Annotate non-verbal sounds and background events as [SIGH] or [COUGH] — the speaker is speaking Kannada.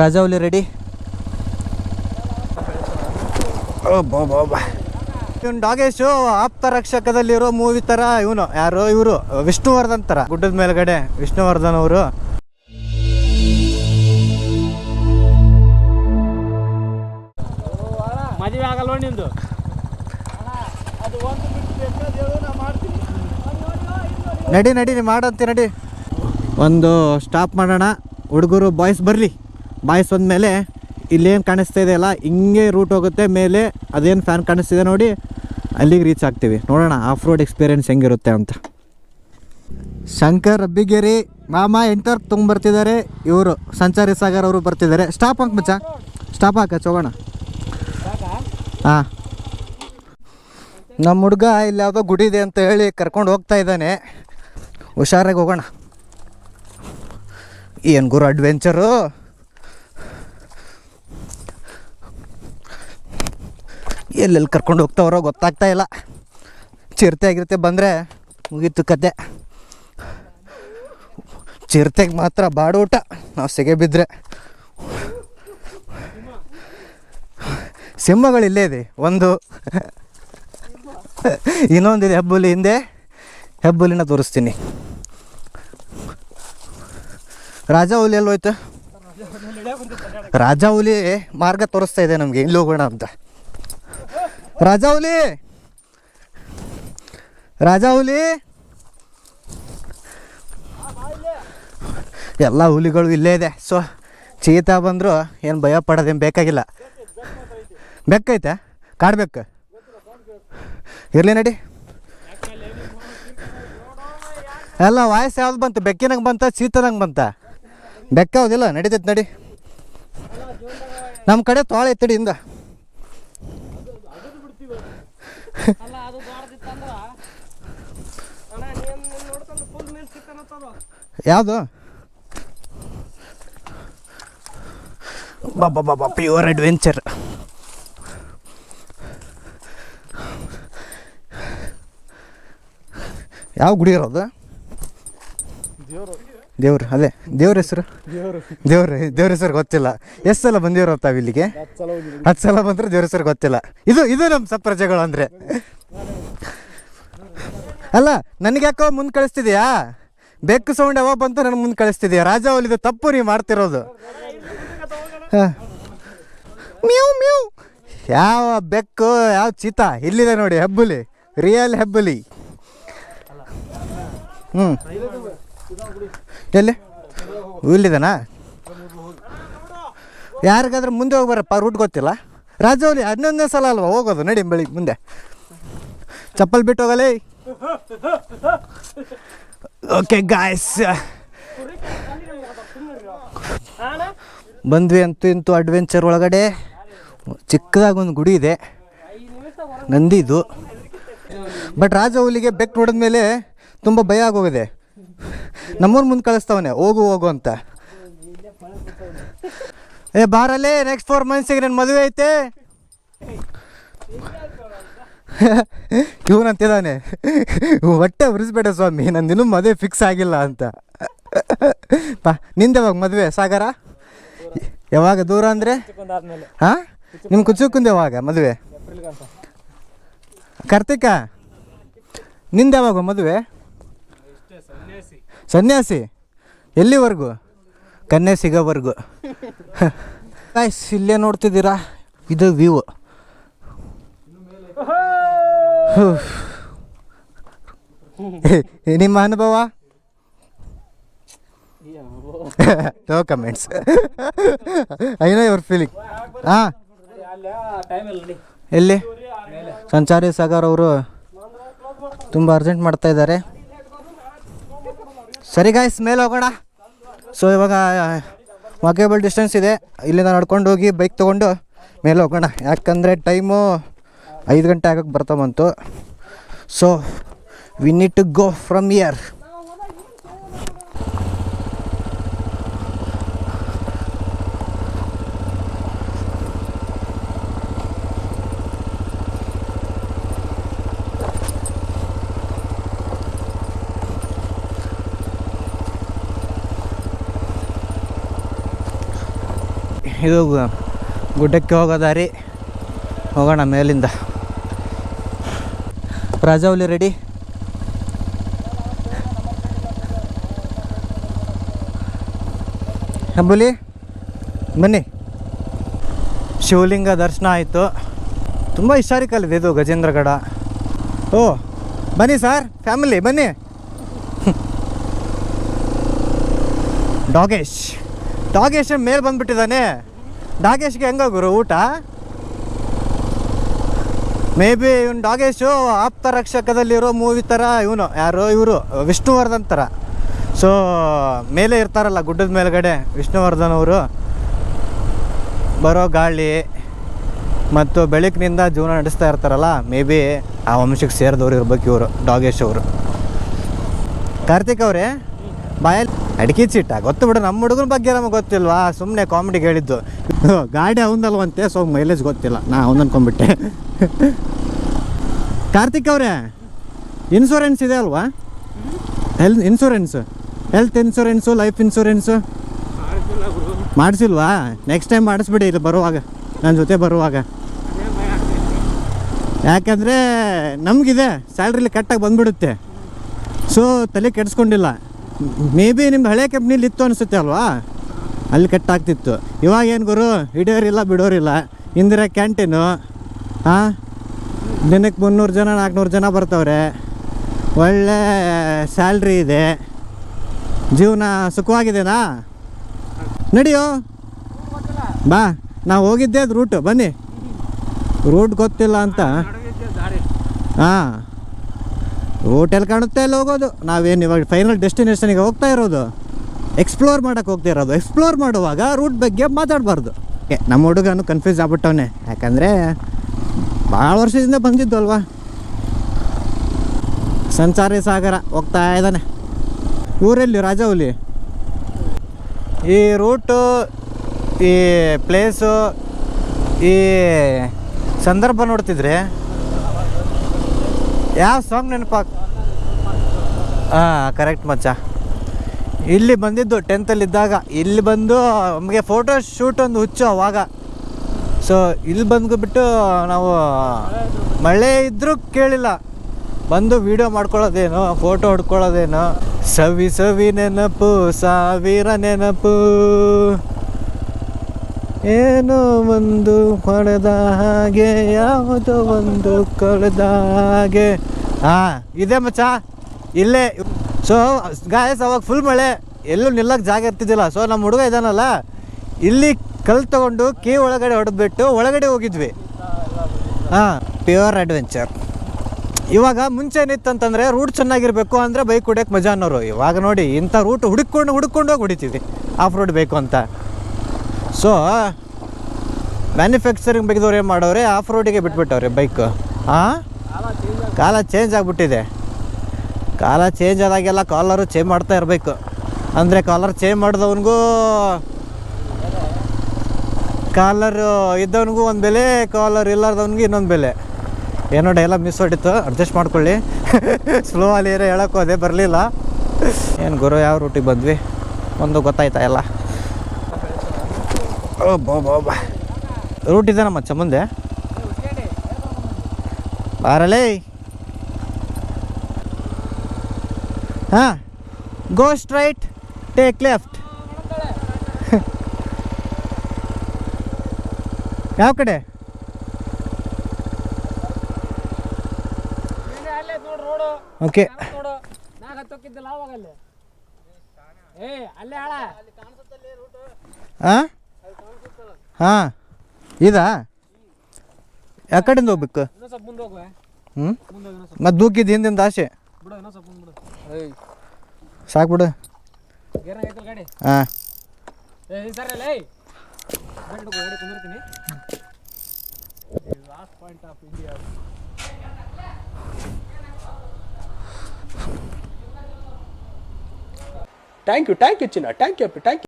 ರಾಜಾವಲಿ ರೆಡಿ ಇವನು ಡಾಗೇಶು ಆಪ್ತ ರಕ್ಷಕದಲ್ಲಿರೋ ಮೂವಿ ಥರ ಇವನು. ಯಾರು ಇವರು. ವಿಷ್ಣುವರ್ಧನ್ ತರ. ಗುಡ್ಡದ ಮೇಲ್ಗಡೆ ವಿಷ್ಣುವರ್ಧನ್ ಅವರು. ಮದುವೆ ಆಗಲ್ಲ ನಿಂದು? ನಡಿ ನಡಿ ನೀ ಮಾಡಂತಿ ನಡಿ. ಒಂದು ಸ್ಟಾಪ್ ಮಾಡೋಣ. ಹುಡುಗರು ಬಾಯ್ಸ್ ಬರಲಿ. ಬಾಯ್ಸ್ ಬಂದಮೇಲೆ ಇಲ್ಲೇನು ಕಾಣಿಸ್ತಾ ಇದೆಯಲ್ಲ, ಹಿಂಗೆ ರೂಟ್ ಹೋಗುತ್ತೆ, ಮೇಲೆ ಅದೇನು ಫ್ಯಾನ್ ಕಾಣಿಸ್ತಿದೆ ನೋಡಿ, ಅಲ್ಲಿಗೆ ರೀಚ್ ಆಗ್ತೀವಿ. ನೋಡೋಣ ಆಫ್ ರೋಡ್ ಎಕ್ಸ್ಪೀರಿಯನ್ಸ್ ಹೆಂಗಿರುತ್ತೆ ಅಂತ. ಶಂಕರ್ ಅಬ್ಬಿಗೇರಿ ಮಾಮ ಎಂಟರ್ ತೊಗೊಂಬರ್ತಿದ್ದಾರೆ, ಇವರು ಸಂಚಾರಿ ಸಾಗರ್ ಅವರು ಬರ್ತಿದ್ದಾರೆ. ಸ್ಟಾಪ್ ಹಾಕ್ ಮಚ್ಚ. ಸ್ಟಾಪ್ ಹಾಕ, ಹೋಗೋಣ. ಹಾಂ. ನಮ್ಮ ಹುಡುಗ ಇಲ್ಲಿ ಯಾವುದೋ ಗುಡಿ ಇದೆ ಅಂತ ಹೇಳಿ ಕರ್ಕೊಂಡು ಹೋಗ್ತಾ ಇದ್ದಾನೆ. ಹುಷಾರಾಗಿ ಹೋಗೋಣ. ಏನು ಗುರು ಅಡ್ವೆಂಚರು ಎಲ್ಲೆಲ್ಲಿ ಕರ್ಕೊಂಡು ಹೋಗ್ತಾವ್ರೋ ಗೊತ್ತಾಗ್ತಾ ಇಲ್ಲ. ಚಿರತೆ ಆಗಿರುತ್ತೆ ಬಂದರೆ ಮುಗೀತು ಕತೆ. ಚಿರತೆಗೆ ಮಾತ್ರ ಬಾಡೂಟ ನಾವು ಸೆಗೆ ಬಿದ್ದರೆ ಸಿಂಹಗಳು ಇಲ್ಲೇ ಇದೆ. ಒಂದು. ಇನ್ನೊಂದಿದೆ ಹೆಬ್ಬುಲಿ ಹಿಂದೆ. ಹೆಬ್ಬುಲಿನ ತೋರಿಸ್ತೀನಿ. ರಾಜ ಹುಲಿ ಎಲ್ಲೋಯ್ತು? ರಾಜ ಹುಲಿ ಮಾರ್ಗ ತೋರಿಸ್ತಾ ಇದೆ ನಮಗೆ. ಇಲ್ಲಿ ಹೋಗೋಣ ಅಂತ. ರಾಜ ಹುಲಿ ರಾಜ ಹುಲಿ ಎಲ್ಲ ಹುಲಿಗಳು ಇಲ್ಲೇ ಇದೆ. ಸೊ, ಚೀತಾ ಬಂದರೂ, ಏನು ಭಯ ಪಡೋದೇನು ಬೇಕಾಗಿಲ್ಲ. ಬೆಕ್ಕೈತೆ ಕಾಡ್ಬೇಕು ಇರಲಿ ನಡಿ. ಎಲ್ಲ ವಾಯ್ಸ್ ಯಾವ್ದು ಬಂತು? ಬೆಕ್ಕಿನಂಗೆ ಬಂತ, ಚೀತನಂಗೆ ಬಂತ? ಬೆಕ್ಕ ಹೌದಿಲ್ಲ ನಡೀತೈತೆ ನಡಿ. ನಮ್ಮ ಕಡೆ ತೋಳ ಐತಡಿ ಹಿಂದ ಅಲ್ಲ ಅದು ದೊಡ್ಡದಿತ್ತಂದ್ರ ಅಣ್ಣ ನೀನ್ ನೋಡ್ಕೊಂಡು ಫುಲ್ ಮೀನ್ ಸಿಕ್ಕನತ್ತದು ಯಾವುದು? ಬಾಬಾ ಬಾಬಾ ಪ್ಯೂರ್ ಅಡ್ವೆಂಚರ್ ಯಾವ ಗುಡಿ ಇರೋದು? ದೇವ್ರು. ಅದೇ ದೇವ್ರ ಹೆಸರು? ದೇವ್ರ. ದೇವ್ರ ಹೆಸರು ಗೊತ್ತಿಲ್ಲ. ಎಷ್ಟು ಸಲ ಬಂದಿರೋ ತಾವು ಇಲ್ಲಿಗೆ? ಹತ್ತು ಸಲ ಬಂದ್ರೆ ದೇವ್ರ ಹೆಸರು ಗೊತ್ತಿಲ್ಲ. ಇದು ಇದು ನಮ್ಮ ಸಪ್ರಜೆಗಳು ಅಂದರೆ. ಅಲ್ಲ ನನಗೆ ಯಾಕೋ ಮುಂದೆ ಕಳಿಸ್ತಿದ್ಯಾ? ಬೆಕ್ಕು ಸೌಂಡ್ ಯಾವ ಬಂತು ನನಗೆ ಮುಂದೆ ಕಳಿಸ್ತಿದ್ಯಾ? ರಾಜ ಇದು ತಪ್ಪು ನೀವು ಮಾಡ್ತಿರೋದು. ಹಾಂ. ಮ್ಯೂ ಮ್ಯೂ. ಯಾವ ಬೆಕ್ಕು ಯಾವ ಚೀತಾ? ಇಲ್ಲಿದೆ ನೋಡಿ ಹೆಬ್ಬುಲಿ. ರಿಯಲ್ ಹೆಬ್ಬುಲಿ. ಹ್ಞೂ ಎಲ್ಲಿ? ಇಲ್ಲಿದನಾ? ಯಾರಿಗಾದ್ರೂ ಮುಂದೆ ಹೋಗ್ಬಾರಪ್ಪ ಬರಪ್ಪ ರೂಟ್ ಗೊತ್ತಿಲ್ಲ. ರಾಜವಲ್ಲಿ ಹನ್ನೊಂದನೇ ಸಲ ಅಲ್ವಾ ಹೋಗೋದು? ನಡಿ ಬೆಳಿಗ್ಗೆ ಮುಂದೆ. ಚಪ್ಪಲ್ ಬಿಟ್ಟು ಹೋಗಲೇ. ಓಕೆ ಗಾಯ್ಸ್ ಬಂದ್ವಿ ಅಂತೂ ಇಂತೂ ಅಡ್ವೆಂಚರ್ ಒಳಗಡೆ. ಚಿಕ್ಕದಾಗಿ ಒಂದು ಗುಡಿ ಇದೆ. ನಂದಿದು. ಬಟ್ ರಾಜ ಹುಲಿಗೆ ಬೆಕ್ಕು ನೋಡಿದ್ಮೇಲೆ ತುಂಬ ಭಯ ಆಗೋಗಿದೆ. ನಮ್ಮೂರು ಮುಂದೆ ಕಳಿಸ್ತಾವನೆ ಹೋಗು ಹೋಗು ಅಂತ. ಏ ಬಾರಲ್ಲೇ ನೆಕ್ಸ್ಟ್ ಫೋರ್ ಮಂತ್ಸಿಗೆ ನನ್ನ ಮದುವೆ ಐತೆ. ಇವನಂತಿದ್ದಾನೆ ಹೊಟ್ಟೆ ಉರಿಸ್ಬೇಡ ಸ್ವಾಮಿ ನಂದಿನ್ನೂ ಮದುವೆ ಫಿಕ್ಸ್ ಆಗಿಲ್ಲ ಅಂತ. ಬಾ ನಿಂದ ಯಾವಾಗ ಮದುವೆ ಸಾಗರ? ಯಾವಾಗ ದೂರ ಅಂದರೆ? ಹಾಂ ನಿಮ್ಮ ಕುಚುಕುಂದ ಯಾವಾಗ ಮದುವೆ? ಕಾರ್ತಿಕ? ನಿಂದ ಯಾವಾಗ ಮದುವೆ? ಸನ್ಯಾಸಿ ಎಲ್ಲಿವರೆಗೂ? ಕನ್ಯೆ ಸಿಗೋವರೆಗೂ ಗಾಯ್ಸ್ [LAUGHS] ಇಲ್ಲೇ ನೋಡ್ತಿದ್ದೀರಾ? ಇದು ವ್ಯೂ [LAUGHS] ನಿಮ್ಮ ಅನುಭವ? No comments I know your feeling ಹಾಂ. ಎಲ್ಲಿ? ಸಂಚಾರಿ ಸಾಗರ್ ಅವರು ತುಂಬ ಅರ್ಜೆಂಟ್ ಮಾಡ್ತಾ ಇದ್ದಾರೆ. ಸರಿ ಗಾಯ್ಸ್ ಮೇಲೆ ಹೋಗೋಣ. ಸೊ ಇವಾಗ ವಾಕೇಬಲ್ ಡಿಸ್ಟೆನ್ಸ್ ಇದೆ. ಇಲ್ಲಿಂದ ನಡ್ಕೊಂಡು ಹೋಗಿ ಬೈಕ್ ತೊಗೊಂಡು ಮೇಲೆ ಹೋಗೋಣ. ಯಾಕಂದರೆ ಟೈಮು ಐದು ಗಂಟೆ ಆಗಕ್ಕೆ ಬರ್ತಾ ಬಂತು. So we need to go from year ಇದು ಗುಡ್ಡಕ್ಕೆ ಹೋಗೋ ದಾರಿ. ಹೋಗೋಣ ಮೇಲಿಂದ. ರಾಜಾವಲಿ ರೆಡಿ ಹಬ್ಬಲಿ ಬನ್ನಿ. ಶಿವಲಿಂಗ ದರ್ಶನ ಆಯಿತು. ತುಂಬ ಹಿಸ್ಟಾರಿಕಲ್ ಇದು ಗಜೇಂದ್ರಗಡ. ಓ, ಬನ್ನಿ ಸರ್ ಫ್ಯಾಮಿಲಿ ಬನ್ನಿ. [LAUGHS] ಡಾಗೇಶ್. ಡಾಗೇಶ್ ಮೇಲೆ ಬಂದ್ಬಿಟ್ಟಿದ್ದಾನೆ. ಡಾಗೇಶ್ಗೆ ಹೆಂಗ ಗುರು, ಊಟ? ಮೇ ಬಿ ಇವನು ಡಾಗೇಶು ಆಪ್ತ ರಕ್ಷಕದಲ್ಲಿರೋ ಮೂವಿ ಥರ ಇವನು, ಯಾರು? ಇವರು, ವಿಷ್ಣುವರ್ಧನ್ ಥರ ಸೊ ಮೇಲೆ ಇರ್ತಾರಲ್ಲ, ಗುಡ್ಡದ ಮೇಲ್ಗಡೆ ವಿಷ್ಣುವರ್ಧನ್ ಅವರು. ಬರೋ ಗಾಳಿ ಮತ್ತು ಬೆಳಕಿನಿಂದ ಜೀವನ ನಡೆಸ್ತಾ ಇರ್ತಾರಲ್ಲ ಮೇ ಬಿ ಆ ವಂಶಕ್ಕೆ ಸೇರಿದವ್ರು ಇರ್ಬೇಕು ಇವರು ಡಾಗೇಶ್ ಅವರು. ಕಾರ್ತಿಕ್ ಅವರೇ, ಬಾಯಲ್ಲಿ ಅಡಿಕೆ ಚೀಟ, ಗೊತ್ತು ಬಿಡು, ನಮ್ಮ ಹುಡುಗನ ಬಗ್ಗೆ ನಮಗೆ ಗೊತ್ತಿಲ್ವಾ? ಸುಮ್ಮನೆ ಕಾಮಿಡಿಗೆ ಹೇಳಿದ್ದು [LAUGHS] ಗಾಡಿ ಅವಂದಲ್ವಂತೆ ಸೊ ಮೈಲೇಜ್ ಗೊತ್ತಿಲ್ಲ. ನಾ ಅವ್ನ ಅನ್ಕೊಂಡ್ಬಿಟ್ಟೆ. ಕಾರ್ತಿಕ್ ಅವರೇ ಇನ್ಶೂರೆನ್ಸ್ ಇದೆ ಅಲ್ವಾ? Health insurance health insurance life insurance ಮಾಡಿಸಿಲ್ವಾ? Next time ಮಾಡಿಸ್ಬಿಡಿ, ಇಲ್ಲಿ ಬರುವಾಗ ನನ್ನ ಜೊತೆ ಬರುವಾಗ. ಯಾಕಂದರೆ ನಮಗಿದೆ ಸ್ಯಾಲ್ರಿಲಿ ಕಟ್ಟಾಗಿ ಬಂದುಬಿಡುತ್ತೆ. ಸೊ ತಲೆ ಕೆಡಿಸ್ಕೊಂಡಿಲ್ಲ. ಮೇ ಬಿ ನಿಮ್ದು ಹಳೆ ಕಂಪ್ನಿಲಿ ಇತ್ತು ಅನಿಸುತ್ತೆ ಅಲ್ವಾ? ಅಲ್ಲಿ ಕಟ್ಟಾಗ್ತಿತ್ತು. ಇವಾಗ ಏನು ಗುರು? ಹಿಡಿಯೋರಿಲ್ಲ, ಬಿಡೋರಿಲ್ಲ. ಇಂದಿರಾ ಕ್ಯಾಂಟೀನು ಹಾಂ ದಿನಕ್ಕೆ ಮುನ್ನೂರು ಜನ, ನಾಲ್ಕುನೂರು ಜನ ಬರ್ತವ್ರೆ. ಒಳ್ಳೆ ಸ್ಯಾಲ್ರಿ ಇದೆ. ಜೀವನ ಸುಖವಾಗಿದೆನಾ? ನಡಿಯೋ? ಬಾ, ನಾವು ಹೋಗಿದ್ದೆ ಅದು ರೂಟು ಬನ್ನಿ. ರೂಟ್ ಗೊತ್ತಿಲ್ಲ ಅಂತ. ಹಾಂ ಎಲ್ಲಿ ಕಾಣುತ್ತೆ, ಅಲ್ಲಿ ಹೋಗೋದು. ನಾವೇನು ಇವಾಗ ಫೈನಲ್ ಡೆಸ್ಟಿನೇಷನಿಗೆ ಹೋಗ್ತಾ ಇರೋದು. ಎಕ್ಸ್ಪ್ಲೋರ್ ಮಾಡೋಕೆ ಹೋಗ್ತಾ ಇರೋದು. ಎಕ್ಸ್ಪ್ಲೋರ್ ಮಾಡುವಾಗ ರೂಟ್ ಬಗ್ಗೆ ಮಾತಾಡಬಾರ್ದು. ಓಕೆ ನಮ್ಮ ಹುಡುಗನು ಕನ್ಫ್ಯೂಸ್ ಆಗ್ಬಿಟ್ಟವನೆ. ಯಾಕಂದರೆ ಭಾಳ ವರ್ಷದಿಂದ ಬಂದಿದ್ದು ಅಲ್ವಾ? ಸಂಚಾರಿ ಸಾಗರ ಹೋಗ್ತಾ ಇದ್ದಾನೆ. ಊರಲ್ಲಿ ರಾಜವಲಿ ಈ ರೂಟು ಈ ಪ್ಲೇಸು ಈ ಸಂದರ್ಭ ನೋಡ್ತಿದ್ರೆ ಯಾವ ಸಾಂಗ್ ನೆನಪಾಗ ಹಾಂ ಕರೆಕ್ಟ್ ಮಚ್ಚ. ಇಲ್ಲಿ ಬಂದಿದ್ದು ಟೆಂತಲ್ಲಿ ಇದ್ದಾಗ. ಇಲ್ಲಿ ಬಂದು ನಮಗೆ ಫೋಟೋ ಶೂಟ್ ಒಂದು ಹುಚ್ಚು ಅವಾಗ. ಸೊ ಇಲ್ಲಿ ಬಂದ್ಬಿಟ್ಟು ನಾವು ಮಳೆ ಇದ್ದರೂ ಕೇಳಿಲ್ಲ. ಬಂದು ವಿಡಿಯೋ ಮಾಡ್ಕೊಳ್ಳೋದೇನು ಫೋಟೋ ಹೊಡ್ಕೊಳ್ಳೋದೇನು? ಸವಿ ಸವಿ ನೆನಪು, ಸಾವಿರ ನೆನಪು. ಏನೋ ಒಂದು ಹೊಡೆದ ಹಾಗೆ, ಯಾವುದೋ ಒಂದು ಕಳೆದ ಹಾಗೆ. ಹಾಂ, ಇದೆ ಮಚ್ಚ, ಇಲ್ಲೇ. ಸೊ ಗಾಯಸ್ ಅವಾಗ ಫುಲ್ ಮಳೆ, ಎಲ್ಲೂ ನಿಲ್ಲಕ್ಕೆ ಜಾಗ ಇರ್ತಿದ್ದಿಲ್ಲ. ಸೊ ನಮ್ಮ ಹುಡುಗ ಇದಾನಲ್ಲ, ಇಲ್ಲಿ ಕಲ್ ತಗೊಂಡು ಕೇ ಒಳಗಡೆ ಹೊಡೆದ್ಬಿಟ್ಟು ಒಳಗಡೆ ಹೋಗಿದ್ವಿ. ಹಾಂ ಪ್ಯೂರ್ ಅಡ್ವೆಂಚರ್ ಇವಾಗ ಮುಂಚೆ ಏನಿತ್ತಂತಂದರೆ ರೂಟ್ ಚೆನ್ನಾಗಿರಬೇಕು ಅಂದರೆ ಬೈಕ್ ಹೊಡಿಯೋಕೆ ಮಜಾ ಅನ್ನೋರು. ಇವಾಗ ನೋಡಿ, ಇಂಥ ರೂಟ್ ಹುಡುಕೊಂಡು ಹುಡುಕೊಂಡು ಹೋಗಿ ಹೊಡಿತೀವಿ. ಆಫ್ ರೋಡ್ ಬೇಕು ಅಂತ. ಸೊ ಮ್ಯಾನುಫ್ಯಾಕ್ಚರಿಂಗ್ ಬೈಕ್ದವ್ರು ಏನು ಮಾಡೋರೆ ಆಫ್ ರೋಡಿಗೆ ಬಿಟ್ಬಿಟ್ಟವ್ರೆ ಬೈಕ್ ಹಾಂ ಕಾಲ ಚೇಂಜ್ ಆಗಿಬಿಟ್ಟಿದೆ. ಕಾಲ ಚೇಂಜ್ ಆದಾಗೆಲ್ಲ ಕಾಲರು ಚೇಂಜ್ ಮಾಡ್ತಾ ಇರಬೇಕು. ಅಂದರೆ ಕಾಲರ್ ಚೇಂಜ್ ಮಾಡಿದವನಿಗೂ ಕಾಲರ್ ಇದ್ದವನಿಗೂ ಒಂದು ಬೆಲೆ ಕಾಲರ್ ಇಲ್ಲಾರ್ದವನಿಗೂ ಇನ್ನೊಂದು ಬೆಲೆ. ಏನೋ ಡೈಲಾಗ್ ಮಿಸ್ ಹೊಡಿತು ಅಡ್ಜಸ್ಟ್ ಮಾಡ್ಕೊಳ್ಳಿ. [LAUGHS] ಸ್ಲೋ ಅಲ್ಲಿ ಏನೋ ಹೇಳೋಕ್ಕೂ ಅದೇ ಬರಲಿಲ್ಲ. ಏನು ಗುರು, ಯಾವ ರೂಟಿಗೆ ಬಂದ್ವಿ? ಒಂದು ಗೊತ್ತಾಯ್ತಾ ಎಲ್ಲ? ಓ, ಬಾ ಬಾ ರೂಟ್ ಇದೆ ನಮ್ಮ ಮುಂದೆ? ಬಾರಲೇ? ಹಾಂ. ಗೋ ಸ್ಟ್ರೈಟ್ ಟೇಕ್ ಲೆಫ್ಟ್ ಯಾವ ಕಡೆ? ಓಕೆ ಹಾಂ ಹಾಂ. ಇದಾ? ಯಾವ ಕಡೆಯಿಂದ ಹೋಗ್ಬೇಕು ಹ್ಞೂ ಮತ್ತು ದೂಕಿದ್ದು ಹಿಂದಿಂದ ಆಸೆ ಸಾಕ್ಬಿಡು. ಗಾಡಿ? ಹಾಂ ಏ ಸರ್ ಅಲ್ಲ ಏಯ್. ಗಾಡಿ ಹಿಡ್ಕೊ, ಗಾಡಿ ಕುಂದಿರ್ತೀನಿ. Last point of India thank you thank you ಚಿನ್ನ ಥ್ಯಾಂಕ್ ಯು ಥ್ಯಾಂಕ್ ಯು